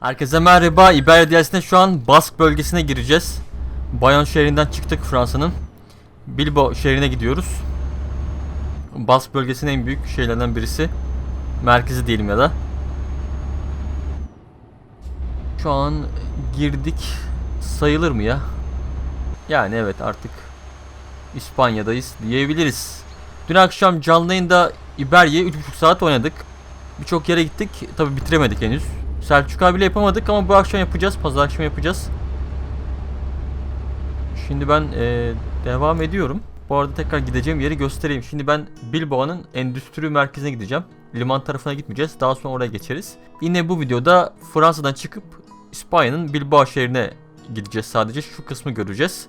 Herkese merhaba. İberya diyarısında şu an Bask bölgesine gireceğiz. Bayon şehrinden çıktık Fransa'nın. Bilbo şehrine gidiyoruz. Bask bölgesinin en büyük şehirlerinden birisi. Merkezi diyelim ya da. Şu an girdik sayılır mı ya? Yani evet artık İspanya'dayız diyebiliriz. Dün akşam canlı yayında İberya'yı 3,5 saat oynadık. Birçok yere gittik. Tabi bitiremedik henüz. Selçuk abiyle yapamadık ama bu akşam yapacağız. Pazar akşamı yapacağız. Şimdi ben eee, devam ediyorum. Bu arada tekrar gideceğim yeri göstereyim. Şimdi ben Bilbao'nun endüstri merkezine gideceğim. Liman tarafına gitmeyeceğiz. Daha sonra oraya geçeriz. Yine bu videoda Fransa'dan çıkıp İspanya'nın Bilbao şehrine gideceğiz sadece. Şu kısmı göreceğiz.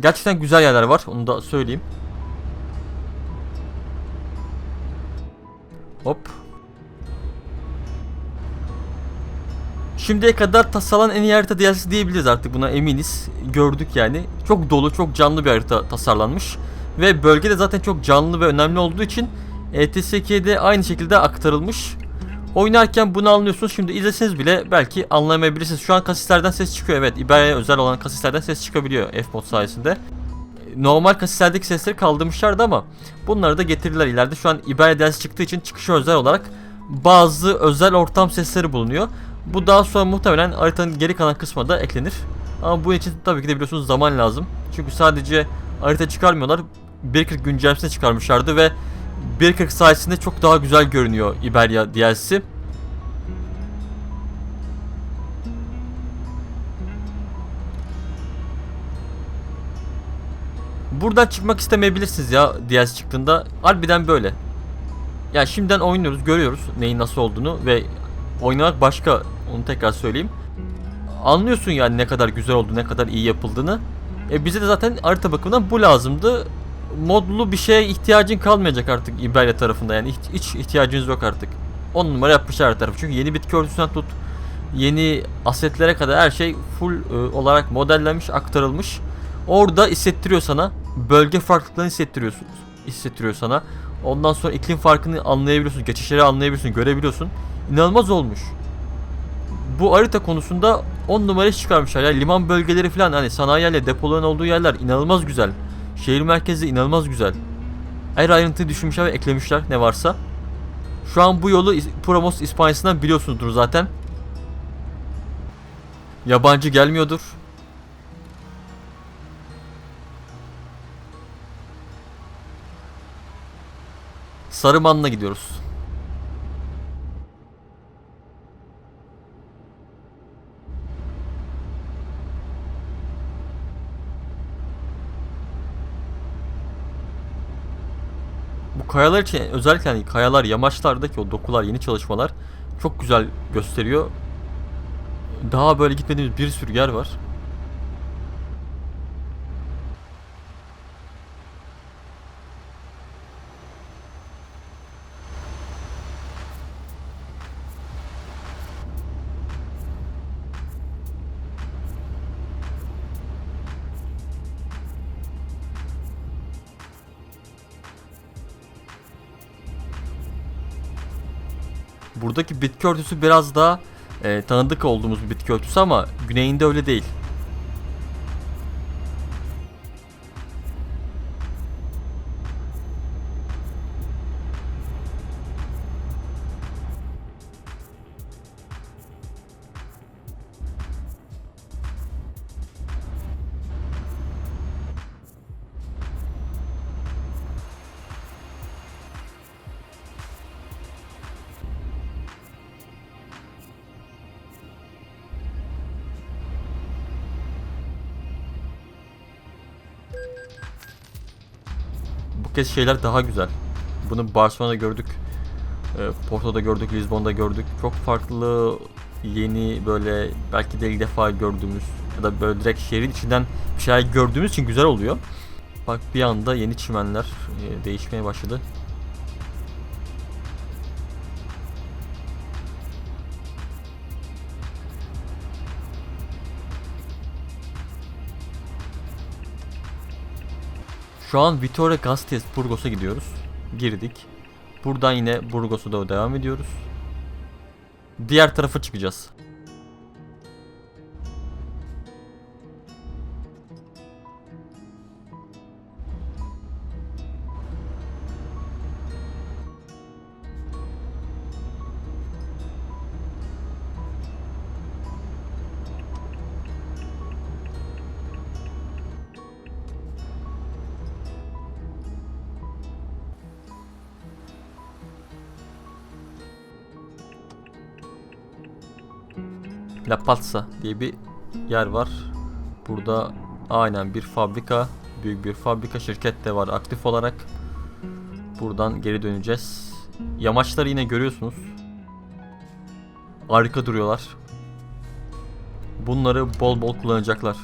Gerçekten güzel yerler var. Onu da söyleyeyim. Hop. Şimdiye kadar tasarlanan en iyi harita DLC diyebiliriz artık buna eminiz. Gördük yani. Çok dolu, çok canlı bir harita tasarlanmış. Ve bölge de zaten çok canlı ve önemli olduğu için E ETS2'de aynı şekilde aktarılmış. Oynarken bunu anlıyorsunuz. Şimdi izleseniz bile belki anlayamayabilirsiniz. Şu an kasislerden ses çıkıyor. Evet, İberya'ya özel olan kasislerden ses çıkabiliyor F-Mod sayesinde. Normal kasislerdeki sesleri kaldırmışlardı ama bunları da getirdiler ileride. Şu an İberya DLC çıktığı için çıkışa özel olarak bazı özel ortam sesleri bulunuyor. Bu daha sonra muhtemelen haritanın geri kalan kısmına da eklenir. Ama bunun için tabii ki de biliyorsunuz zaman lazım. Çünkü sadece harita çıkarmıyorlar. 1.40 güncellemesine çıkarmışlardı ve 1.40 sayesinde çok daha güzel görünüyor Iberia DLC. Buradan çıkmak istemeyebilirsiniz ya DLC çıktığında. Harbiden böyle. Ya şimdiden oynuyoruz, görüyoruz neyin nasıl olduğunu ve oynamak başka. Onu tekrar söyleyeyim. Anlıyorsun yani ne kadar güzel oldu, ne kadar iyi yapıldığını. E bize de zaten harita bakımından bu lazımdı. Modlu bir şeye ihtiyacın kalmayacak artık İberya tarafında yani hiç, ihtiyacınız yok artık. 10 numara yapmışlar her tarafı. Çünkü yeni bitki örtüsünden tut yeni asetlere kadar her şey full e, olarak modellenmiş, aktarılmış. Orada hissettiriyor sana. Bölge farklılıklarını hissettiriyorsunuz. Hissettiriyor sana. Ondan sonra iklim farkını anlayabiliyorsun, geçişleri anlayabiliyorsun, görebiliyorsun. İnanılmaz olmuş. Bu harita konusunda 10 numara çıkarmışlar ya. Liman bölgeleri falan hani sanayi yerleri, depoların olduğu yerler inanılmaz güzel. Şehir merkezi inanılmaz güzel. Her ayrıntıyı düşünmüşler ve eklemişler ne varsa. Şu an bu yolu Promos İspanyası'ndan biliyorsunuzdur zaten. Yabancı gelmiyordur. Sarıman'la gidiyoruz. Kayalar için özellikle hani kayalar, yamaçlardaki o dokular, yeni çalışmalar çok güzel gösteriyor. Daha böyle gitmediğimiz bir sürü yer var. Buradaki bitki örtüsü biraz daha e, tanıdık olduğumuz bir bitki örtüsü ama güneyinde öyle değil. Bu kez şeyler daha güzel. Bunu Barcelona'da gördük. e, Porto'da gördük, Lisbon'da gördük. Çok farklı, yeni böyle belki de ilk defa gördüğümüz ya da böyle direkt şehrin içinden bir şeyler gördüğümüz için güzel oluyor. Bak bir anda yeni çimenler e, değişmeye başladı. Şu an Vitoria Gasteiz Burgos'a gidiyoruz. Girdik. Buradan yine Burgos'a doğru devam ediyoruz. Diğer tarafa çıkacağız. La Pazza diye bir yer var. Burada aynen bir fabrika, büyük bir fabrika şirket de var aktif olarak. Buradan geri döneceğiz. Yamaçları yine görüyorsunuz. Harika duruyorlar. Bunları bol bol kullanacaklar.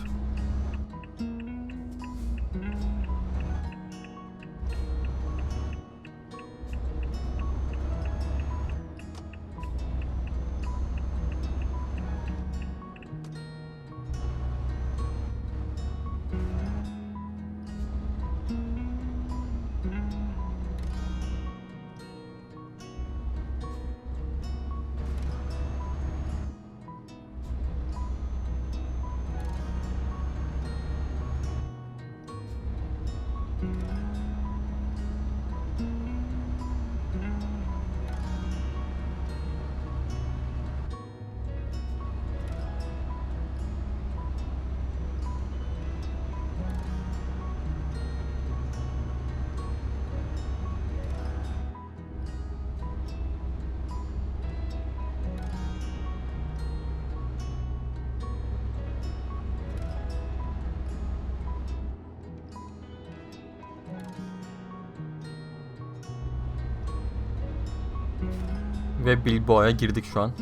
Ve Bilbo'ya girdik şu an.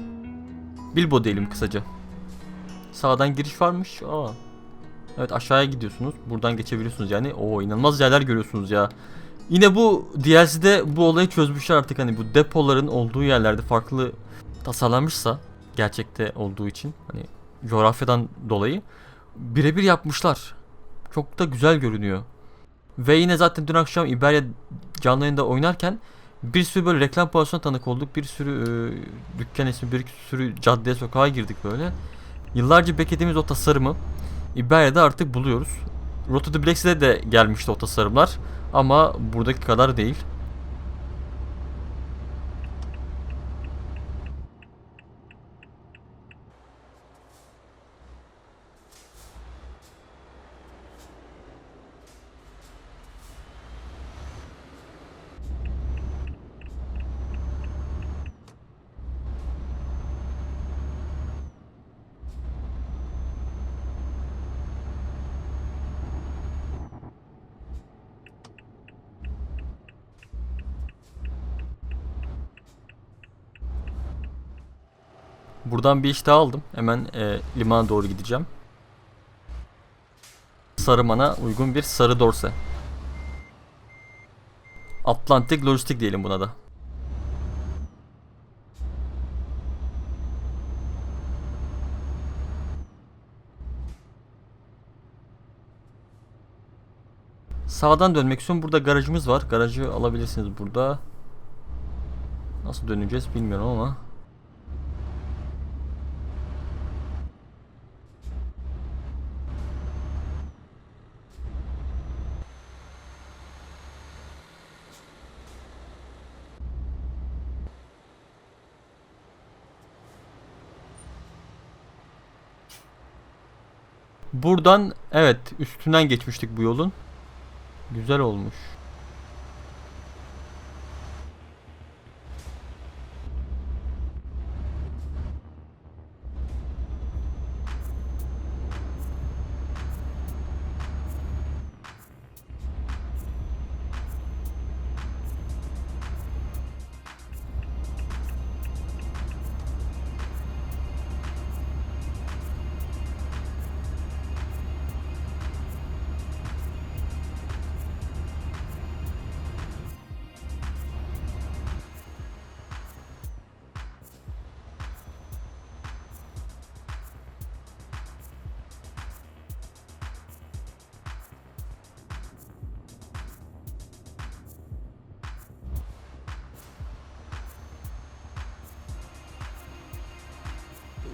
Bilbo diyelim kısaca. Sağdan giriş varmış. Aa. Evet aşağıya gidiyorsunuz. Buradan geçebiliyorsunuz yani. Oo inanılmaz yerler görüyorsunuz ya. Yine bu DLC'de bu olayı çözmüşler artık hani bu depoların olduğu yerlerde farklı tasarlanmışsa gerçekte olduğu için hani coğrafyadan dolayı birebir yapmışlar. Çok da güzel görünüyor. Ve yine zaten dün akşam İberya canlı yayında oynarken bir sürü böyle reklam pozisyonuna tanık olduk. Bir sürü e, dükkan ismi, bir sürü caddeye sokağa girdik böyle. Yıllarca beklediğimiz o tasarımı İberya'da artık buluyoruz. Road to the Black's'e de gelmişti o tasarımlar. Ama buradaki kadar değil. Buradan bir iş aldım. Hemen e, limana doğru gideceğim. Sarımana uygun bir sarı dorse. Atlantik Lojistik diyelim buna da. Sağdan dönmek istiyorum. Burada garajımız var. Garajı alabilirsiniz burada. Nasıl döneceğiz bilmiyorum ama. Buradan evet üstünden geçmiştik bu yolun. Güzel olmuş.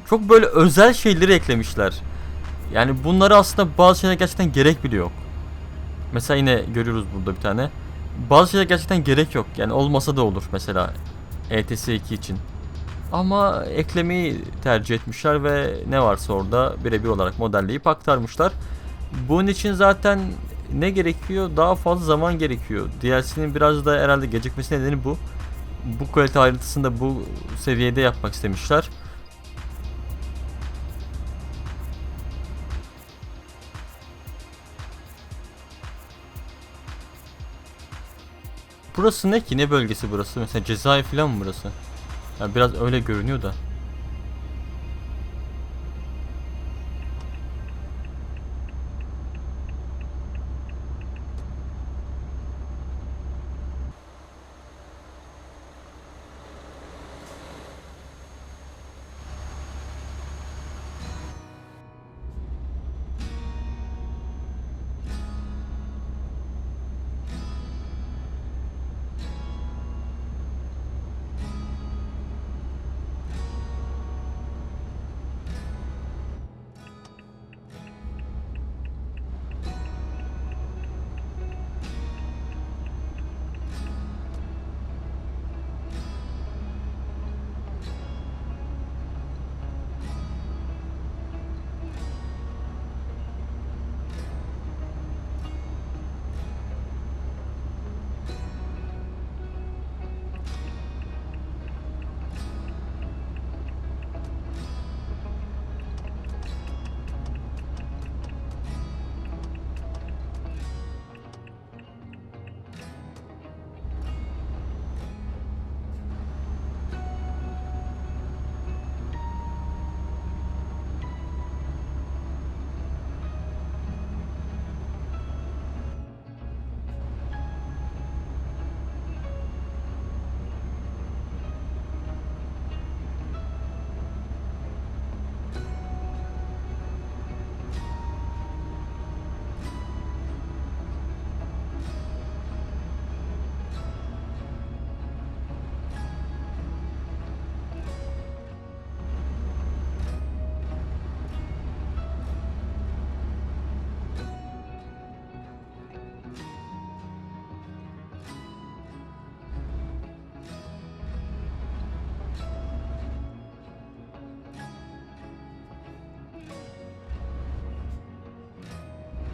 Çok böyle özel şeyleri eklemişler. Yani bunları aslında bazı şeyler gerçekten gerek bile yok. Mesela yine görüyoruz burada bir tane. Bazı şeyler gerçekten gerek yok. Yani olmasa da olur mesela ETS 2 için. Ama eklemeyi tercih etmişler ve ne varsa orada birebir olarak modelleyip aktarmışlar. Bunun için zaten ne gerekiyor? Daha fazla zaman gerekiyor. DLC'nin biraz da herhalde gecikmesi nedeni bu. Bu kalite ayrıntısını bu seviyede yapmak istemişler. Burası ne ki? Ne bölgesi burası? Mesela Cezayir falan mı burası? Ya biraz öyle görünüyor da.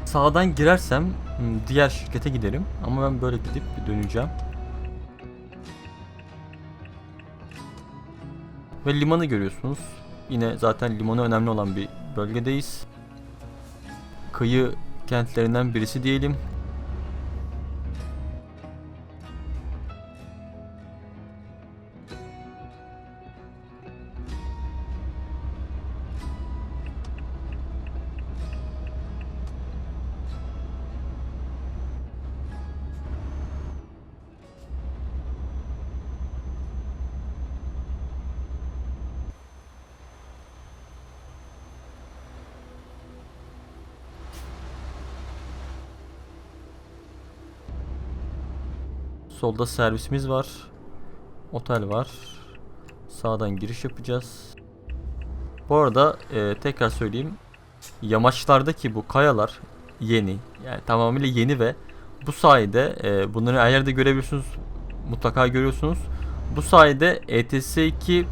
Sağdan girersem hmm, diğer şirkete giderim. Ama ben böyle gidip döneceğim. Ve limanı görüyorsunuz. Yine zaten limanı önemli olan bir bölgedeyiz. Kıyı kentlerinden birisi diyelim. Solda servisimiz var. Otel var. Sağdan giriş yapacağız. Bu arada e, tekrar söyleyeyim. Yamaçlardaki bu kayalar yeni. Yani tamamıyla yeni ve bu sayede e, bunları her yerde görebiliyorsunuz. Mutlaka görüyorsunuz. Bu sayede ETS2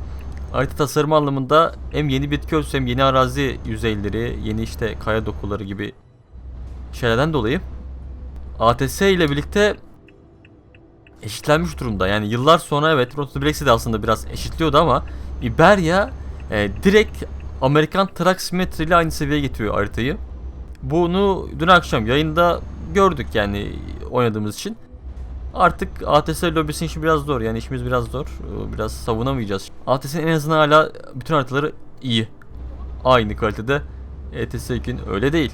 harita tasarımı anlamında hem yeni bitki örtüsü hem yeni arazi yüzeyleri, yeni işte kaya dokuları gibi şeylerden dolayı ATS ile birlikte eşitlenmiş durumda. Yani yıllar sonra evet Road to aslında biraz eşitliyordu ama Iberia e, direkt Amerikan Truck Simulator ile aynı seviyeye getiriyor haritayı. Bunu dün akşam yayında gördük yani oynadığımız için. Artık ATS lobisinin işi biraz zor yani işimiz biraz zor. Ee, Biraz savunamayacağız. ATS'nin en azından hala bütün haritaları iyi. Aynı kalitede. ETS 2'nin öyle değil.